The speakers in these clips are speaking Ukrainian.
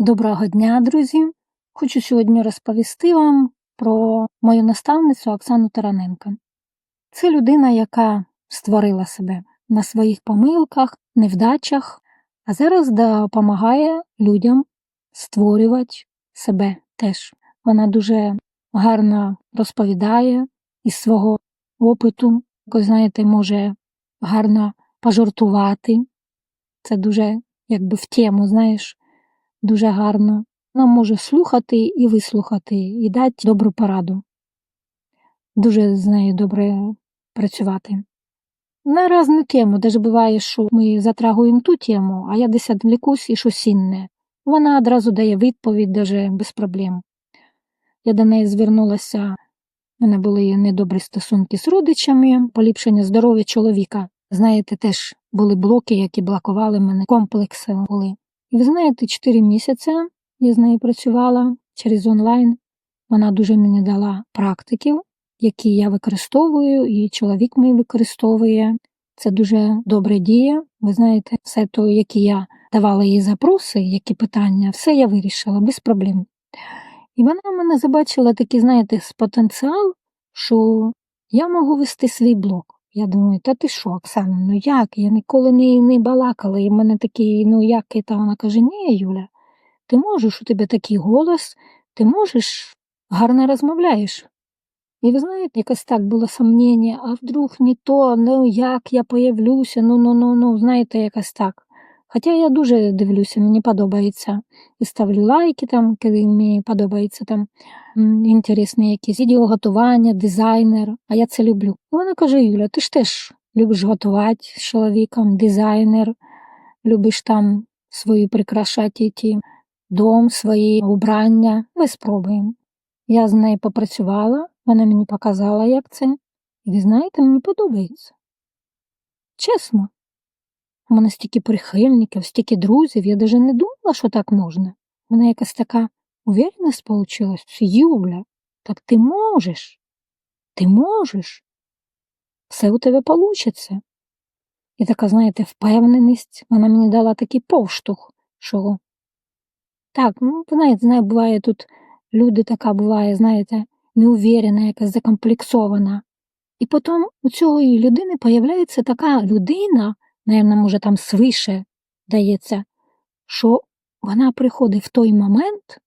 Доброго дня, друзі! Хочу сьогодні розповісти вам про мою наставницю Оксану Тараненко. Це людина, яка створила себе на своїх помилках, невдачах, а зараз допомагає людям створювати себе теж. Вона дуже гарно розповідає із свого опиту, якось, знаєте, може гарно пожартувати. Це дуже якби в тему, знаєш дуже гарно. Вона може слухати і вислухати, і дати добру пораду. Дуже з нею добре працювати. На різну тему, ж буває, що ми затрагуємо ту тему, а я десь відвлікусь і щось інне. Вона одразу дає відповідь даже без проблем. Я до неї звернулася, в мене були недобрі стосунки з родичами, поліпшення здоров'я чоловіка. Знаєте, теж були блоки, які блокували мене, комплекси були. І ви знаєте, 4 місяці я з нею працювала через онлайн. Вона дуже мені дала практиків, які я використовую, і чоловік мій використовує. Це дуже добре діє. Ви знаєте, все то, які я давала їй запроси, які питання, все я вирішила без проблем. І вона мене забачила такий, знаєте, потенціал, що я можу вести свій блог. Я думаю, та ти що, Оксана, ну як? Я ніколи не не балакала, і в мене такий, ну як та вона каже, ні, Юля, ти можеш, у тебе такий голос, ти можеш, гарно розмовляєш. І ви знаєте, якось так було сумнення, а вдруг не то, ну як я появлюся, ну ну ну ну, знаєте, якось так. Хоча я дуже дивлюся, мені подобається. І ставлю лайки там, коли мені подобається там інтересні якісь відео готування, дизайнер, а я це люблю. І вона каже: Юля, ти ж теж любиш готувати з чоловіком, дизайнер, любиш там свої прикрашати ті дом, свої убрання. Ми спробуємо. Я з нею попрацювала, вона мені показала, як це. І ви знаєте, мені подобається. Чесно. У мене стільки прихильників, стільки друзів, я навіть не думала, що так можна. Мене якась така уверенность получилась. Юля, так ти можеш, ти можеш, все у тебе получиться. І така, знаєте, впевненість, вона мені дала такий повштовх, що так, ну, знаєте, знає, буває тут люди така буває, знаєте, неуверена, якась закомплексована. І потім у цієї людини появляється така людина, Наверно, може, там свише дається, що вона приходить в той момент,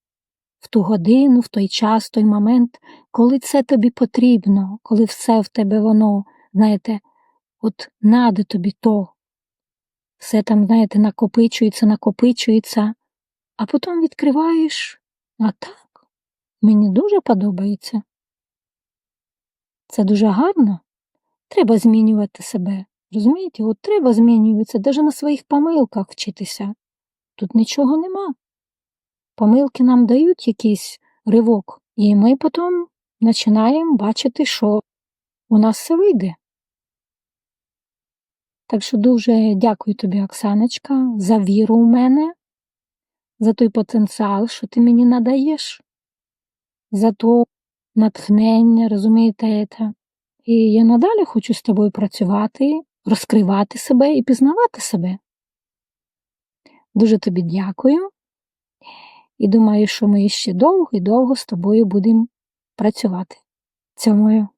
в ту годину, в той час, в той момент, коли це тобі потрібно, коли все в тебе воно, знаєте, от надо тобі то. Все там, знаєте, накопичується, накопичується, а потім відкриваєш, а так, мені дуже подобається. Це дуже гарно. Треба змінювати себе. Розумієте, от треба змінюватися, навіть на своїх помилках вчитися. Тут нічого нема. Помилки нам дають якийсь ривок, і ми потім починаємо бачити, що у нас все вийде. Так що дуже дякую тобі, Оксаночка, за віру в мене, за той потенціал, що ти мені надаєш, за то натхнення, розумієте, це. і я надалі хочу з тобою працювати розкривати себе і пізнавати себе. Дуже тобі дякую і думаю, що ми ще довго і довго з тобою будемо працювати. Цьомою.